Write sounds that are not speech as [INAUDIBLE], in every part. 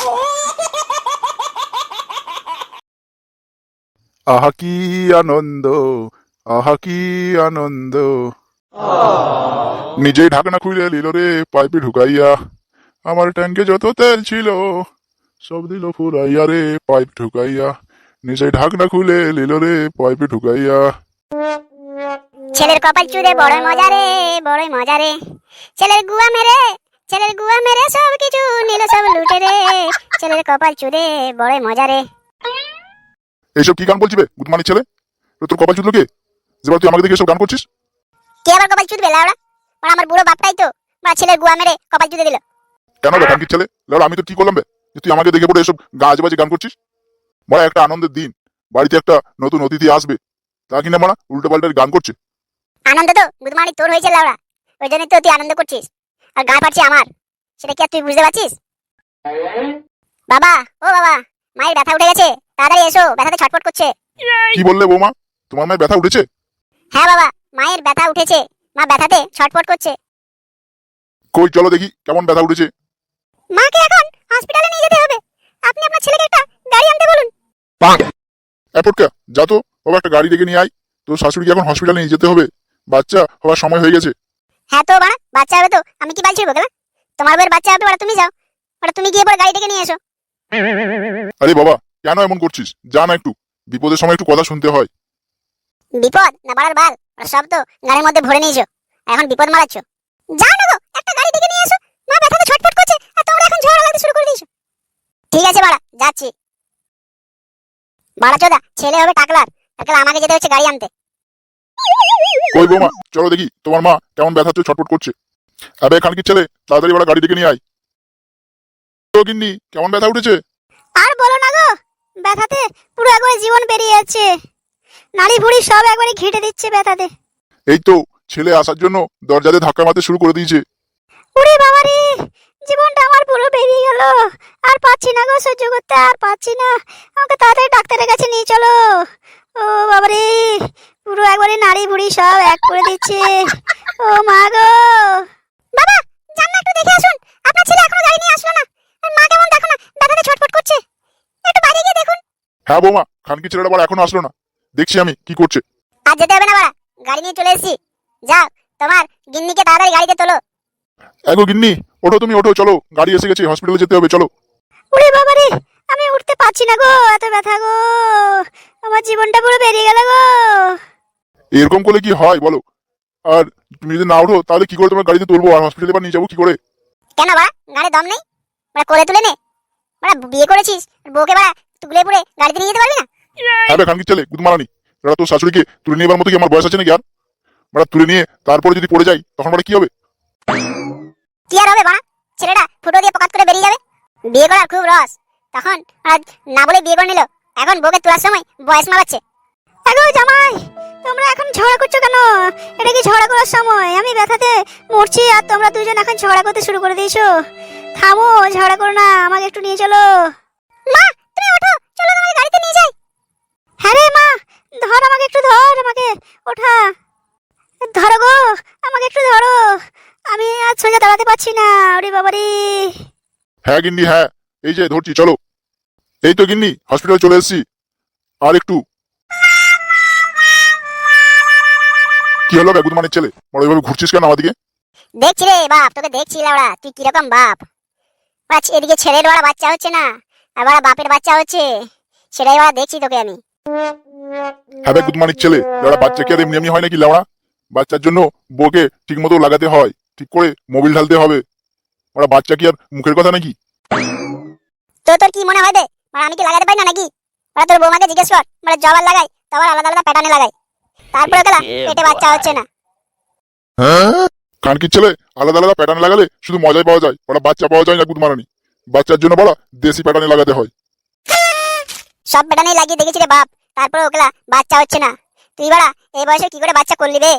[LAUGHS] আহা কি আনন্দ আহা কি আনন্দ। নিজেই ঢাকনা খুলে নিল রে পাইপে ঢুকাইয়া। আমার ট্যাঙ্কে যত তেল ছিল সব দিল ফুরাইয়া রে পাইপ ঢুকাইয়া। নিজেই ঢাকনা খুলে নিল রে পাইপে ঢুকাইয়া। ছেলের কপাল চুদে বড় মজা রে বড় মজা রে। ছেলের গুয়া মেরে ছেলের গুয়া মেরে সব কিছু নিল সব লুটে রে। ছেলের কপাল চুদে বড় মজা রে এইসব কি গান বলছি বে গুদমানি ছেলে তোর কপাল চুদলো কে? যেবার তুই আমাকে দেখে এসব গান করছিস? কে আবার কপাল চুদবে লাউড়া? মানে আমার বুড়ো বাপটাই তো। বা ছেলের গুয়া মেরে কপাল চুদে দিল। কেন বে কানকির ছেলে? লেওড়া আমি তো কি করলাম বে? যে তুই আমাকে দেখে পড়ে এসব গাছ বাজে গান করছিস? বড় একটা আনন্দের দিন। বাড়িতে একটা নতুন অতিথি আসবে। তা কিনা মারা উল্টো পাল্টার গান করছে? আনন্দ তো গুদমানি তোর হয়েছে লাউড়া। ওই জন্যই তো তুই আনন্দ করছিস। আর গা ফাটছে আমার। সেটা কি আর তুই বুঝতে পারছিস? বাবা ও বাবা মায়ের ব্যথা উঠে গেছে তাড়াতাড়ি এসো ব্যথাতে ছটফট করছে। কি বললে বৌমা? তোমার মায়ের ব্যথা উঠেছে? হ্যাঁ বাবা মায়ের ব্যথা উঠেছে মা ব্যথাতে ছটফট করছে। কই চলো দেখি কেমন ব্যথা উঠেছে। মাকে এখন হসপিটালে নিয়ে যেতে হবে। আপনি আপনার ছেলেকে একটা গাড়ি আনতে বলুন। এরপরটা যা তো বাবা একটা গাড়ি ডেকে নিয়ে আয়। তোর শাশুড়িকে এখন হসপিটালে নিয়ে যেতে হবে? বাচ্চা হওয়ার সময় হয়ে গেছে। হ্যাঁ তো বাড়া বাচ্চা হবে তো আমি কি বালছি বকে তোমার বউয়ের বাচ্চা হবে বাড়া তুমি যাও। বাড়া তুমি গিয়ে পরে গাড়ি ডেকে নিয়ে এসো। আরে বাবা কেন এমন করছিস? যা না একটু। বিপদের সময় একটু কথা শুনতে হয়। বিপদ? না বাড়ার বাল। সব তো গাড়ির মধ্যে ভরে নিয়েছো। এখন বিপদ মারাচ্ছ। যাও না গো একটা গাড়ি ডেকে নিয়ে এসো। মা ব্যথাতে ছটফট করছে আর তোমরা এখন ঝগড়া লাগতে শুরু করে দিয়েছ। ঠিক আছে বাড়া যাচ্ছি। বাড়া চোদা ছেলে হবে টাকলার। টাকলা আমাকে যেতে হচ্ছে গাড়ি আনতে। কই বৌমা চলো দেখি তোমার মা কেমন ব্যথা হচ্ছে ছটফট করছে। আবে খানকির ছেলে? তাড়াতাড়ি বড় গাড়ি ডেকে নিয়ে আয়। গিন্নি কেমন ব্যথা উঠেছে? আর বলো না গো ব্যথাতে পুরো একবারে জীবন বেরিয়ে যাচ্ছে। নাড়ি ভুড়ি সব একবারে ঘেঁটে দিচ্ছে ব্যথাতে। এই তো ছেলে আসার জন্য দরজাতে ধাক্কা মারতে শুরু করে দিয়েছে। উরে বাবা রে জীবনটা আমার পুরো বেরিয়ে গেল। আর পাচ্ছি না গো সহ্য করতে আর পাচ্ছি না। আমাকে তাড়াতাড়ি ডাক্তারের কাছে নিয়ে চলো। ও বাবা রে পুরো একবারে নাড়ি ভুড়ি সব এক করে দিচ্ছে। ও মা গো। বাবা যান না একটু দেখে আসুন। আপনার ছেলে এখনও গাড়ি নিয়ে আসলো না আর মা কেমন দেখো না ব্যথাতে ছটফট করছে একটু বাইরে গিয়ে দেখুন হ্যাঁ বৌমা খানকির ছেলেটা আবার এখনও আসলো না। দেখছি আমি কি করছে। আর যেতে হবে না বাড়া গাড়ি নিয়ে চলে এসেছি। যাও তোমার গিন্নিকে তাড়াতাড়ি গাড়িতে তোলো। এগো গিন্নি ওঠো তুমি ওঠো চলো। গাড়ি এসে গেছে হসপিটালে যেতে হবে চলো। ওরে বাবা রে আমি উঠতে পারছি না গো এত ব্যথা গো। আমার জীবনটা পুরো বেরিয়ে গেল গো। এরকম করলে কি হয় বলো? আর তুমি যদি না ওঠো তাহলে কি করে তোমার গাড়িতে তুলবো? আর হসপিটালে বা নিয়ে যাব কি করে? কেন বাড়া গাড়ি দম নেই? বাড়া কোলে তুলে নে। বাড়া বিয়ে করেছিস? বউকে বাড়া তুলে পুড়ে গাড়িতে নিয়ে যেতে পারবি না? হ্যাঁ বে খানকির ছেলে গুদমারানি। এরা তোর শাশুড়িকে তুলে নিয়ে মতো কি আমার বয়স আছে নাকি আর? মানে তুলে নিয়ে তারপরে যদি পড়ে যাই তখন মানে কি হবে? কি আর হবে বাড়া? ছেলেটা ফুটো দিয়ে পকাত করে বেরিয়ে যাবে। বিয়ে করার খুব রস। তখন আর না বলে বিয়ে করে নিল। এখন বউকে তোলার সময় বয়স মারাচ্ছে আগো জামাই তোমরা এখন ঝগড়া করছ কেন? এটা কি ঝগড়া করার সময়? আমি ব্যথাতে মরছি আর তোমরা দুজন এখন ঝগড়া করতে শুরু করে দিয়েছ। থামো ঝগড়া করো না আমাকে একটু নিয়ে চলো। মা তুমি ওঠো চলো তোমাকে গাড়িতে নিয়ে যাই হ্যাঁ রে মা ধর আমাকে একটু ধর আমাকে। ওঠা। ধরো গো আমাকে একটু ধরো। আমি আর সোজা দাঁড়াতে পারছি না ওরে বাবারে। হ্যাঁ গিন্নি হ্যাঁ এই যে ধরছি চলো। এই তো গিন্নি হসপিটালে চলে এসেছি। আর একটু। কি হলো বে গুদমানের ছেলে? বড় এইভাবে ঘুরছিস কেন আমাদিকে? দেখছি রে বাপ তোকে দেখছি লাউড়া তুই কীরকম বাপ? এদিকে ছেলের ওরা বাচ্চা হচ্ছে না আর বাপের বাচ্চা হচ্ছে। সেটাই ওরা দেখছি তোকে আমি। হ্যাঁ গুদমানির ছেলে লেওড়া বাচ্চা কি আর এমনি এমনি হয় নাকি লেওড়া বাচ্চার জন্য বউকে ঠিক মতো লাগাতে হয় ঠিক করে মোবিল ঢালতে হবে। ওরা বাচ্চা কি আর মুখের কথা নাকি? তো তোর কি মনে হয় বে? মানে আমি কি লাগাতে পারি না নাকি? ওরা তোর বৌমাকে জিজ্ঞেস কর মানে জবার লাগাই তখন আলাদা আলাদা প্যাটার্নে লাগাই তারপরে গেলা পেটে বাচ্চা হচ্ছে না। কানকির ছেলে আলাদা আলাদা প্যাটার্ন লাগালে শুধু মজাই পাওয়া যায় ওরা বাচ্চা পাওয়া যায় না গুদমারানি বাচ্চার জন্য বড় দেশি প্যাটার্নে লাগাতে হয়। সব প্যাটার্নে লাগিয়ে দেখেছি রে বাপ। তারপরে ওগুলা বাচ্চা হচ্ছে না। তুই বাড়া, এই বয়সে কি করে বাচ্চা করলি বে?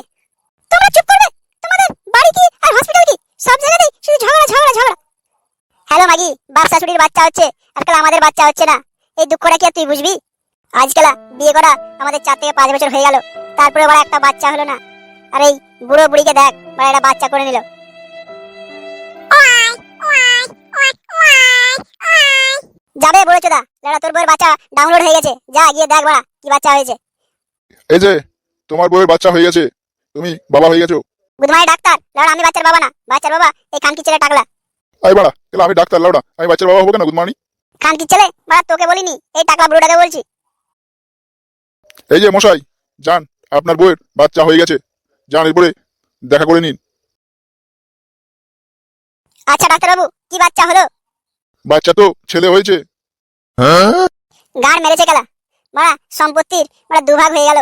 তোমরা চুপ করবে? তোমাদের বাড়ি কি আর হসপিটাল কি? সব জায়গাতেই শুধু ঝগড়া ঝগড়া ঝগড়া। হ্যালো মাগি, বাপ শাশুড়ির বাচ্চা হচ্ছে আজকাল আমাদের বাচ্চা হচ্ছে না। এই দুঃখটা কি আর তুই বুঝবি? আজকাল বিয়ে করা আমাদের চার থেকে পাঁচ বছর হয়ে গেল তারপরে বড় একটা বাচ্চা হলো না। আর এই বুড়ো বুড়িকে দেখ, বড় একটা বাচ্চা করে নিল। যাবে বলে চোদা লেওড়া তোর বউয়ের বাচ্চা ডাউনলোড হয়ে গেছে। যা, গিয়ে দেখ বাড়া। কি বাচ্চা হয়েছে? এই যে তোমার বউয়ের বাচ্চা হয়ে গেছে। তুমি বাবা হয়ে গেছো। বুধমাই ডাক্তার? লেওড়া আমি বাচ্চার বাবা না। বাচ্চার বাবা এই খানকি ছেলে টাকলা। আই বাড়া তাহলে আমি ডাক্তার লাউডা আমি বাচ্চার বাবা হব কেন গুড মর্নিং খানকি ছেলে? বাড়া তোকে বলিনি এই টাকলা বুড়োটাকে বলছি। এই যে মশাই যান আপনার বউয়ের বাচ্চা হয়ে গেছে। যান এরপরে দেখা করে নিন। আচ্ছা ডাক্তারবাবু কি বাচ্চা হলো? বাচ্চা তো ছেলে হয়েছে। গাড় মেরেছে গেলা মারা সম্পত্তির মারা দুভাগ হয়ে গেল।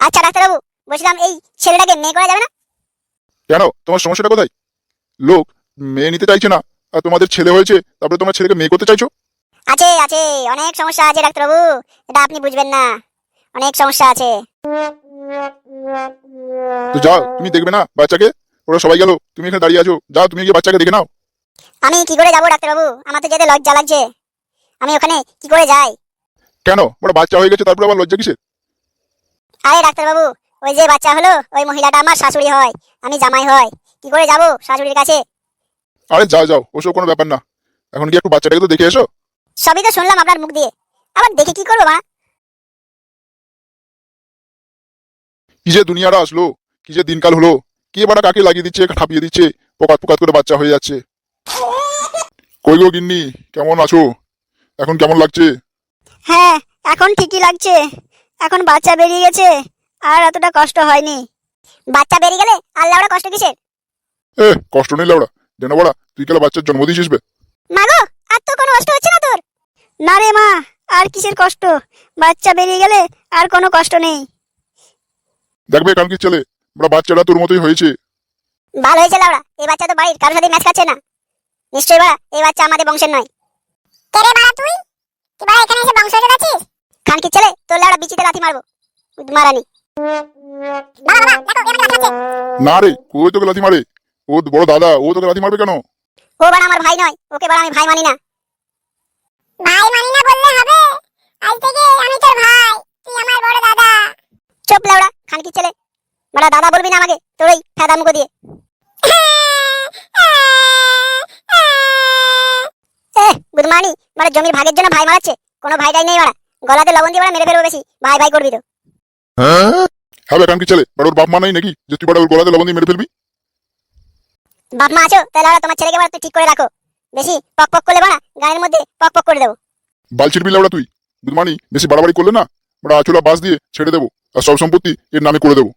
আচ্ছা ডাক্তারবাবু বলছিলাম এই ছেলেটাকে মেয়ে করা যাবে না? কেন? তোমার সমস্যাটা কোথায়? লোক মেয়ে নিতে চাইছে না আর তোমাদের ছেলে হয়েছে তারপরে তোমার ছেলেকে মেয়ে করতে চাইছো? আছে আছে অনেক সমস্যা আছে ডাক্তারবাবু এটা আপনি বুঝবেন না। অনেক সমস্যা আছে। তো যাও তুমি দেখবে না বাচ্চাকে? ওরা সবাই গেল তুমি এখানে দাঁড়িয়ে আছো যাও তুমি গিয়ে বাচ্চাকে দেখে নাও। আমি কি করে যাব ডাক্তারবাবু? আমার তো যেতে লজ্জা লাগছে। আমি ওখানে কি করে যাই? কেন? ওরা বাচ্চা হয়ে গেছে তারপরে আবার লজ্জা কিসের? আরে ডাক্তারবাবু ওই যে বাচ্চা হলো ওই মহিলাটা আমার শাশুড়ি হয় আমি জামাই হয় কি করে যাব শাশুড়ির কাছে? আরে যাও যাও ওসব কোনো ব্যাপার না। এখন কি একটু বাচ্চাটাকে তো দেখে এসো। সবই তো শুনলাম আপনার মুখ দিয়ে। আবার দেখে কি করব মা? কি যে দুনিয়াটা আসলো কি যে দিনকাল হলো কে বাড়া কাকে লাগিয়ে দিচ্ছে ঠাপিয়ে দিচ্ছে পকাত পকাত করে বাচ্চা হয়ে যাচ্ছে। কই গো গিন্নি কেমন আছো? এখন কেমন লাগছে? হ্যাঁ এখন ঠিকই লাগছে। এখন বাচ্চা বেরিয়ে গেছে আর এতটা কষ্ট হয়নি। বাচ্চা বেরিয়ে গেলে আল্লাহ ওরা কষ্ট কিসের? এ কষ্ট নেই লাউড়া। যেন বড়া তুই কেলা বাচ্চার জন্ম দিয়েছিস বে মাগো আর তো কোনো কষ্ট হচ্ছে না তোর? না রে মা আর কিসের কষ্ট? বাচ্চা বেরিয়ে গেলে আর কোনো কষ্ট নেই। দেখবে কালকে ছেলে বড়া বাচ্চাটা তোর মতোই হয়েছে। ভালো হয়েছে লাউড়া এই বাচ্চা তো বাড়ির কারোর সাথে ম্যাচ খাচ্ছে না। নিশ্চয়ই বাড়া এই বাচ্চা আমাদের বংশের নয়। কে রে বাড়া তুই? বাড়া এখানে এসে বংশ খানকি ছেলে তোর লাউড়া বিচিতে লাথি মারবো। মারানি। বাবা বাবা দেখো এখানে লাথি মারছে। না রে কই তোকে লাথি মারে। ও বড় দাদা ও তোকে লাথি মারবে কেন? ও বাড়া আমার ভাই নয় ওকে বাড়া আমি ভাই মানি না। ভাই মানি না বললে হবে। আজ থেকে আমি তোর ভাই তুই আমার বড় দাদা। চুপ লাউড়া খানকি ছেলে। বাড়া দাদা বলবি না আমাকে তোর ওই ফেদা মুখো দিয়ে। [LAUGHS] গুদমানি মানে জমির ভাগের জন্য ভাই মারাচ্ছে? কোনো ভাইটাই নেই বাড়া গলাতে লবণ দিয়ে বাড়া মেরে ফেলব বেশি। ভাই ভাই করবি তো। হ্যাঁ? বে কালকে ছেলে। বড় ওর বাপ মা নাই নাকি? যে তুই বড় ওর গলাতে লবণ দিয়ে মেরে ফেলবি? বাপ মা আছো? তাহলে ওরা তোমার ছেলেকে বাড়া তুই ঠিক করে রাখো। বেশি পক পক করলে বাড়া গানের মধ্যে পক পক করে দেবো। বালছির বিল লাউড়া তুই? বুধমানি বেশি বাড়াবাড়ি করলে না? বড় আচুলা বাস দিয়ে ছেড়ে দেবো। আর সব সম্পত্তি এর নামে করে দেবো।